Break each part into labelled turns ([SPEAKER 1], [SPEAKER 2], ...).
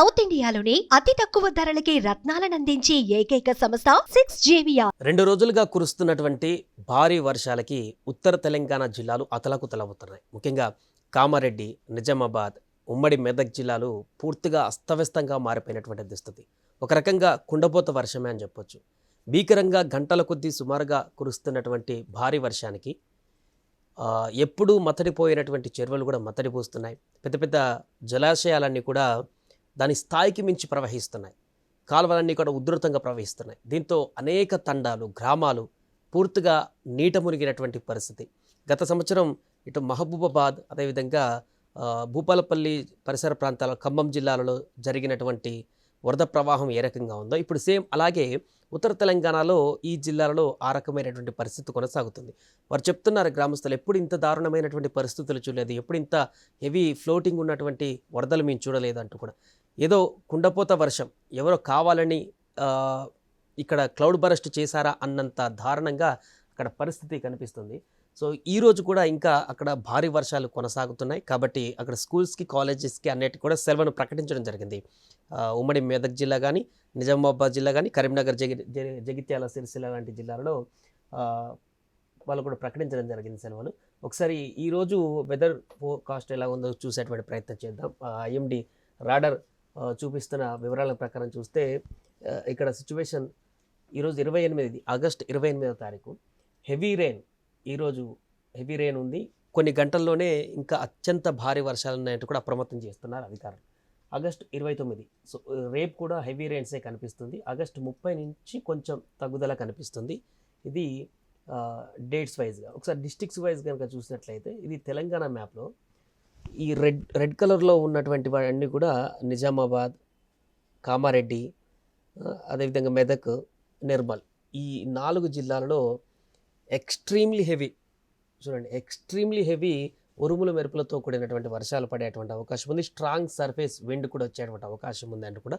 [SPEAKER 1] South ఇండియాలోని అతి తక్కువ ధరలకి రత్నాలనందించే ఏకైక సంస్థ సిక్స్ జేవియా
[SPEAKER 2] రెండు రోజులుగా కురుస్తున్నటువంటి భారీ వర్షాలకి ఉత్తర తెలంగాణ జిల్లాలు అతలాకుతలవుతున్నాయి. ముఖ్యంగా కామారెడ్డి నిజామాబాద్ ఉమ్మడి మెదక్ జిల్లాలు పూర్తిగా అస్తవ్యస్తంగా మారిపోయినటువంటి దుస్థితి. ఒక రకంగా కుండపోత వర్షమే అని చెప్పొచ్చు. భీకరంగా గంటల కొద్దీ సుమారుగా కురుస్తున్నటువంటి భారీ వర్షానికి ఎప్పుడూ మతడిపోయినటువంటి చెరువులు కూడా మతడిపోస్తున్నాయి. పెద్ద పెద్ద జలాశయాలన్నీ కూడా దాని స్థాయికి మించి ప్రవహిస్తున్నాయి. కాలువలన్నీ కూడా ఉధృతంగా ప్రవహిస్తున్నాయి. దీంతో అనేక తండాలు గ్రామాలు పూర్తిగా నీట మునిగినటువంటి పరిస్థితి. గత సంవత్సరం ఇటు మహబూబాబాద్ అదేవిధంగా భూపాలపల్లి పరిసర ప్రాంతాల ఖమ్మం జిల్లాలలో జరిగినటువంటి వరద ప్రవాహం ఏ రకంగా ఉందో ఇప్పుడు సేమ్ అలాగే ఉత్తర తెలంగాణలో ఈ జిల్లాలలో ఆ రకమైనటువంటి పరిస్థితి కొనసాగుతుంది. వారు చెప్తున్నారు గ్రామస్తులు ఎప్పుడు ఇంత దారుణమైనటువంటి పరిస్థితులు చూడలేదు ఎప్పుడు ఇంత హెవీ ఫ్లోటింగ్ ఉన్నటువంటి వరదలు మేము చూడలేదు అంటూ కూడా. ఏదో కుండపోత వర్షం. ఎవరో కావాలని ఇక్కడ క్లౌడ్ బరస్ట్ చేశారా అన్నంత దారుణంగా అక్కడ పరిస్థితి కనిపిస్తుంది. సో ఈ రోజు కూడా ఇంకా అక్కడ భారీ వర్షాలు కొనసాగుతున్నాయి. కాబట్టి అక్కడ స్కూల్స్కి కాలేజెస్కి అన్నిటికీ కూడా సెలవును ప్రకటించడం జరిగింది. ఉమ్మడి మెదక్ జిల్లా కానీ నిజామాబాద్ జిల్లా కానీ కరీంనగర్ జగి జగిత్యాల సిరిసిల్ల లాంటి జిల్లాలలో వాళ్ళు కూడా ప్రకటించడం జరిగింది సెలవులు. ఒకసారి ఈరోజు వెదర్ ఫోర్కాస్ట్ ఎలా ఉందో చూసేటువంటి ప్రయత్నం చేద్దాం. ఎండి రాడర్ చూపిస్తున్న వివరాల ప్రకారం చూస్తే ఇక్కడ సిచ్యువేషన్ ఈరోజు ఇరవై ఎనిమిది ఆగస్ట్ ఇరవై ఎనిమిదవ తారీఖు. హెవీ రెయిన్ ఈరోజు హెవీ రెయిన్ ఉంది. కొన్ని గంటల్లోనే ఇంకా అత్యంత భారీ వర్షాలు ఉన్నాయంటూ కూడా అప్రమత్తం చేస్తున్నారు అధికారులు. ఆగస్ట్ ఇరవై తొమ్మిది. సో రేపు కూడా హెవీ రెయిన్సే కనిపిస్తుంది. ఆగస్ట్ ముప్పై నుంచి కొంచెం తగ్గుదల కనిపిస్తుంది. ఇది డేట్స్ వైజ్గా ఒకసారి డిస్టిక్స్ వైజ్ కనుక చూసినట్లయితే ఇది తెలంగాణ మ్యాప్లో ఈ రెడ్ రెడ్ కలర్లో ఉన్నటువంటి వాటిని కూడా నిజామాబాద్ కామారెడ్డి అదేవిధంగా మెదక్ నిర్మల్ ఈ నాలుగు జిల్లాలలో ఎక్స్ట్రీమ్లీ హెవీ చూడండి ఎక్స్ట్రీమ్లీ హెవీ ఉరుముల మెరుపులతో కూడినటువంటి వర్షాలు పడేటువంటి అవకాశం ఉంది. స్ట్రాంగ్ సర్ఫేస్ విండ్ కూడా వచ్చేటువంటి అవకాశం ఉంది అంటూ కూడా.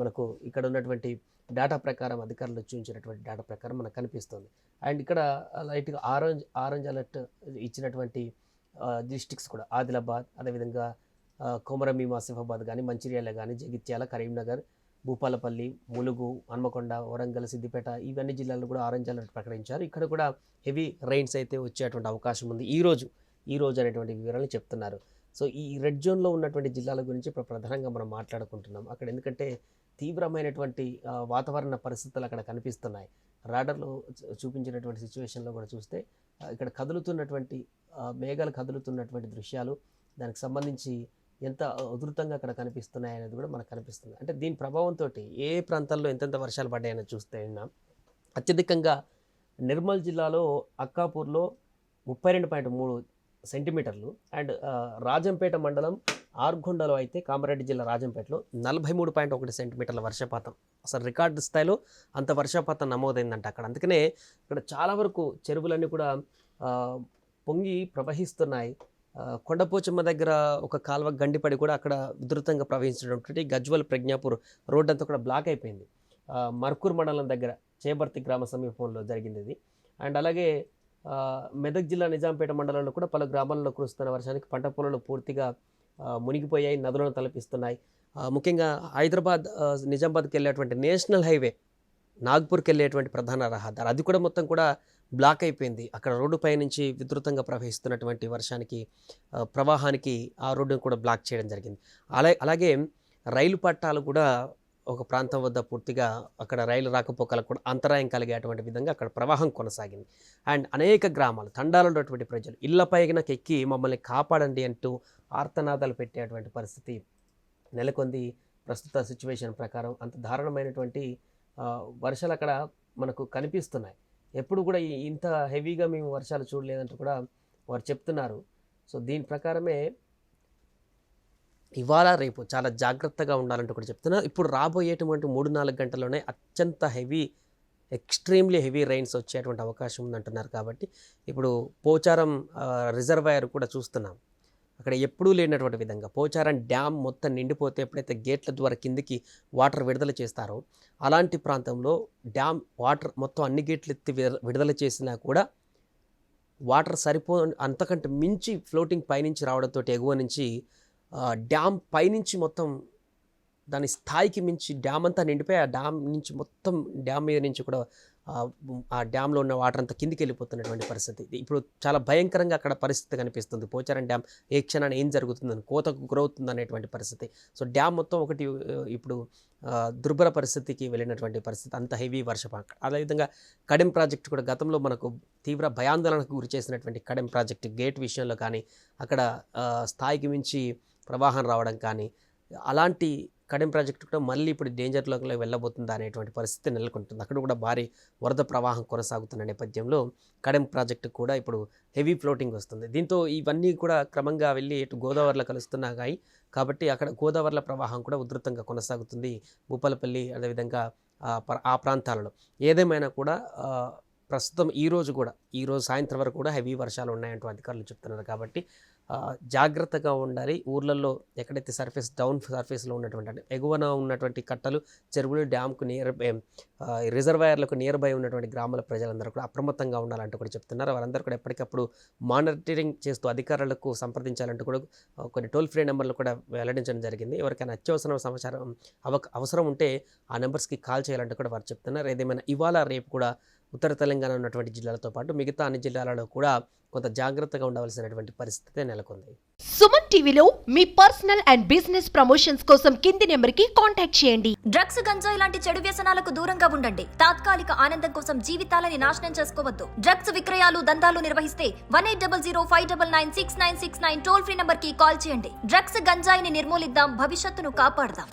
[SPEAKER 2] మనకు ఇక్కడ ఉన్నటువంటి డేటా ప్రకారం అధికారులు చూపించినటువంటి డేటా ప్రకారం మనకు కనిపిస్తుంది. అండ్ ఇక్కడ లైట్గా ఆరెంజ్ ఆరెంజ్ అలర్ట్ ఇచ్చినటువంటి డిస్టిక్స్ కూడా. ఆదిలాబాద్ అదేవిధంగా ఆ, కొమరంభీం ఆసిఫాబాద్ కానీ మంచిర్యాల కానీ జగిత్యాల కరీంనగర్ భూపాలపల్లి ములుగు హన్మకొండ వరంగల్ సిద్దిపేట ఇవన్నీ జిల్లాల్లో కూడా ఆరెంజ్ అలర్ట్ ప్రకటించారు. ఇక్కడ కూడా హెవీ రైన్స్ అయితే వచ్చేటువంటి అవకాశం ఉంది. ఈ రోజు ఈ రోజు అనేటువంటి వివరాలు చెప్తున్నారు. సో ఈ రెడ్ జోన్లో ఉన్నటువంటి జిల్లాల గురించి ఇప్పుడు ప్రధానంగా మనం మాట్లాడుకుంటున్నాం. అక్కడ ఎందుకంటే తీవ్రమైనటువంటి వాతావరణ పరిస్థితులు అక్కడ కనిపిస్తున్నాయి. రాడర్లో చూపించినటువంటి సిచ్యువేషన్లో కూడా చూస్తే ఇక్కడ కదులుతున్నటువంటి మేఘాలు కదులుతున్నటువంటి దృశ్యాలు దానికి సంబంధించి ఎంత ఉధృతంగా అక్కడ కనిపిస్తున్నాయి అనేది కూడా మనకు కనిపిస్తుంది. అంటే దీని ప్రభావంతో ఏ ప్రాంతాల్లో ఎంతెంత వర్షాలు పడ్డాయని చూస్తే అత్యధికంగా నిర్మల్ జిల్లాలో అక్కాపూర్లో ముప్పై రెండు పాయింట్ మూడు సెంటీమీటర్లు అండ్ రాజంపేట మండలం ఆర్గొండలో అయితే కామారెడ్డి జిల్లా రాజంపేటలో నలభై మూడు పాయింట్ ఒకటి సెంటీమీటర్ల వర్షపాతం. అసలు రికార్డు స్థాయిలో అంత వర్షపాతం నమోదైందంట అక్కడ. అందుకనే ఇక్కడ చాలా వరకు చెరువులన్నీ కూడా పొంగి ప్రవహిస్తున్నాయి. కొండపోచమ్మ దగ్గర ఒక కాలువ గండిపడి కూడా అక్కడ ఉధృతంగా ప్రవహించినటువంటి గజ్వల్ ప్రజ్ఞాపూర్ రోడ్ అంతా కూడా బ్లాక్ అయిపోయింది. మర్కూర్ మండలం దగ్గర చేబర్తి గ్రామ సమీపంలో జరిగింది ఇది. అండ్ అలాగే మెదక్ జిల్లా నిజాంపేట మండలంలో కూడా పలు గ్రామాల్లో కురుస్తున్న వర్షానికి పంట పొలాలు పూర్తిగా మునిగిపోయాయి నదులను తలపిస్తున్నాయి. ముఖ్యంగా హైదరాబాద్ నిజామాబాద్కి వెళ్ళేటువంటి నేషనల్ హైవే నాగ్పూర్కి వెళ్ళేటువంటి ప్రధాన రహదారి. అది కూడా మొత్తం కూడా బ్లాక్ అయిపోయింది. అక్కడ రోడ్డుపై నుంచి విస్తృతంగా ప్రవహిస్తున్నటువంటి వర్షానికి ప్రవాహానికి ఆ రోడ్డును కూడా బ్లాక్ చేయడం జరిగింది. అలా అలాగే రైలు పట్టాలు కూడా ఒక ప్రాంతం వద్ద పూర్తిగా అక్కడ రైలు రాకపోకలకు కూడా అంతరాయం కలిగేటువంటి విధంగా అక్కడ ప్రవాహం కొనసాగింది. అండ్ అనేక గ్రామాలు తండాలు ఉన్నటువంటి ప్రజలు ఇళ్ళపైనకి ఎక్కి మమ్మల్ని కాపాడండి అంటూ ఆర్తనాదాలు పెట్టేటువంటి పరిస్థితి నెలకొంది. ప్రస్తుత సిచ్యువేషన్ ప్రకారం అంత దారుణమైనటువంటి వర్షాలు అక్కడ మనకు కనిపిస్తున్నాయి. ఎప్పుడు కూడా ఇంత హెవీగా మేము వర్షాలు చూడలేదంటూ కూడా వారు చెప్తున్నారు. సో దీని ప్రకారమే ఇవాళ రేపు చాలా జాగ్రత్తగా ఉండాలంటూ కూడా చెప్తున్నా ఇప్పుడు రాబోయేటువంటి మూడు నాలుగు గంటల్లోనే అత్యంత హెవీ ఎక్స్ట్రీమ్లీ హెవీ రైన్స్ వచ్చేటువంటి అవకాశం ఉందంటున్నారు కాబట్టి ఇప్పుడు పోచారం రిజర్వాయర్ కూడా చూస్తున్నాం. అక్కడ ఎప్పుడూ లేనటువంటి విధంగా పోచారం డ్యామ్ మొత్తం నిండిపోతే ఎప్పుడైతే గేట్ల ద్వారా కిందికి వాటర్ విడుదల చేస్తారో అలాంటి ప్రాంతంలో డ్యామ్ వాటర్ మొత్తం అన్ని గేట్లు ఎత్తి విడుదల- విడుదల చేసినా కూడా వాటర్ సరిపో అంతకంటే మించి ఫ్లోటింగ్ పైనుంచి రావడంతో ఎగువ నుంచి డ్యామ్ పైనుంచి మొత్తం దాని స్థాయికి మించి డ్యామ్ అంతా నిండిపోయి ఆ డ్యామ్ నుంచి మొత్తం డ్యామ్ మీద నుంచి కూడా ఆ, డ్యాంలో ఉన్న వాటర్ అంతా కిందికి వెళ్ళిపోతున్నటువంటి పరిస్థితి. ఇప్పుడు చాలా భయంకరంగా అక్కడ పరిస్థితి కనిపిస్తుంది. పోచారం డ్యామ్ ఏ క్షణాన ఏం జరుగుతుందని కోతకు గురవుతుంది అనేటువంటి పరిస్థితి. సో డ్యామ్ మొత్తం ఒకటి ఇప్పుడు దుర్భర పరిస్థితికి వెళ్ళినటువంటి పరిస్థితి. అంత హెవీ వర్షపాతం అదేవిధంగా కడెం ప్రాజెక్ట్ కూడా గతంలో మనకు తీవ్ర భయాందోళనకు గురి చేసినటువంటి కడెం ప్రాజెక్ట్ గేట్ విషయంలో కానీ అక్కడ స్థాయికి మించి ప్రవాహం రావడం కానీ అలాంటి కడెం ప్రాజెక్టు కూడా మళ్ళీ ఇప్పుడు డేంజర్లోకి వెళ్ళబోతుందా అనేటువంటి పరిస్థితి నెలకొంటుంది. అక్కడ కూడా భారీ వరద ప్రవాహం కొనసాగుతున్న నేపథ్యంలో కడెం ప్రాజెక్టు కూడా ఇప్పుడు హెవీ ఫ్లోటింగ్ వస్తుంది. దీంతో ఇవన్నీ కూడా క్రమంగా వెళ్ళి ఇటు గోదావరిలో కలుస్తున్నాయి కాబట్టి అక్కడ గోదావరిల ప్రవాహం కూడా ఉధృతంగా కొనసాగుతుంది. భూపాలపల్లి అదేవిధంగా ఆ ఆ ప్రాంతాలలో. ఏదేమైనా కూడా ప్రస్తుతం ఈరోజు కూడా ఈరోజు సాయంత్రం వరకు కూడా హెవీ వర్షాలు ఉన్నాయంటూ అధికారులు చెప్తున్నారు. కాబట్టి జాగ్రత్తగా ఉండాలి. ఊర్లలో ఎక్కడైతే సర్ఫేస్ డౌన్ సర్ఫేస్లో ఉన్నటువంటి అంటే ఎగువన ఉన్నటువంటి కట్టలు చెరువులు డ్యామ్కు నియర్ రిజర్వాయర్లకు నియర్ బై ఉన్నటువంటి గ్రామాల ప్రజలందరూ కూడా అప్రమత్తంగా ఉండాలంటూ కూడా చెప్తున్నారు. వారందరూ కూడా ఎప్పటికప్పుడు మానిటరింగ్ చేస్తూ అధికారులకు సంప్రదించాలంటూ కూడా కొన్ని టోల్ ఫ్రీ నెంబర్లు కూడా వెల్లడించడం జరిగింది. ఎవరికైనా అత్యవసర సమాచారం అవ అవసరం ఉంటే ఆ నెంబర్స్కి కాల్ చేయాలంటూ కూడా వారు చెప్తున్నారు. ఏదేమైనా ఇవాళ రేపు కూడా ఉత్తర తెలంగాణ ఉన్నటువంటి జిల్లాలతో పాటు మిగతా అన్ని జిల్లాలలో కూడా కొంత జాగ్రత్తగా ఉండవలసినటువంటి పరిస్థితి నెలకొంది.
[SPEAKER 1] సుమన్ టీవీలో మీ పర్సనల్ అండ్ బిజినెస్ ప్రమోషన్స్ కోసం కింది నెంబర్కి కాంటాక్ట్ చేయండి.
[SPEAKER 3] డ్రగ్స్ గంజాయి లాంటి చెడు వ్యసనాలకు దూరంగా ఉండండి. తాత్కాలిక ఆనందం కోసం జీవితాలని నాశనం చేసుకోవద్దు. డ్రగ్స్ విక్రయాలు దందాలు నిర్వహిస్తే one eight double zero five double nine six nine six nine toll free నంబర్కి కాల్ చేయండి. డ్రగ్స్ గంజాయిని నిర్మూలిద్దాం భవిష్యత్తును కాపాడదాం.